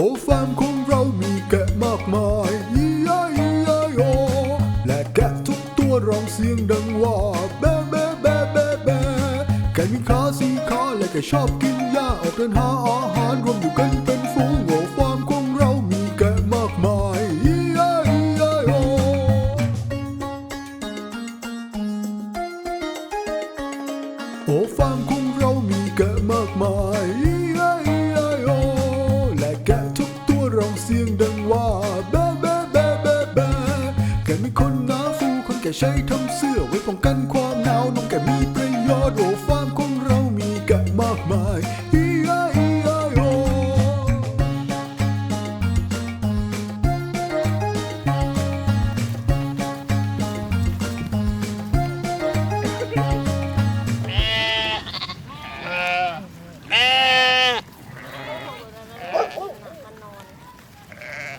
อ้ฟาร์มของเรามีแกะมากมายอีไออีไอโอและแกะทุกตัวร้องเสียงดังว่าแบะแบะแบะแบะแบะแกะมีขาสี่ขาและแกะชอบกินหญ้าออกเดินหาอาหารรวมอยู่กันเป็นฝูงโอ้ฟาร์มของเรามีแกะมากมายอีไออีไอโอโอ้ฟาร์มของเรา ว่าแบ๊แบ๊แบ๊แบ๊แบ๊แกมีคนหนาฟูคนแก่ใช้ทำเสื้อไว้ป้องกันความหนาวนมแกมีประโยชน์โอ้ฟาร์มของเรามีแกะมากมาย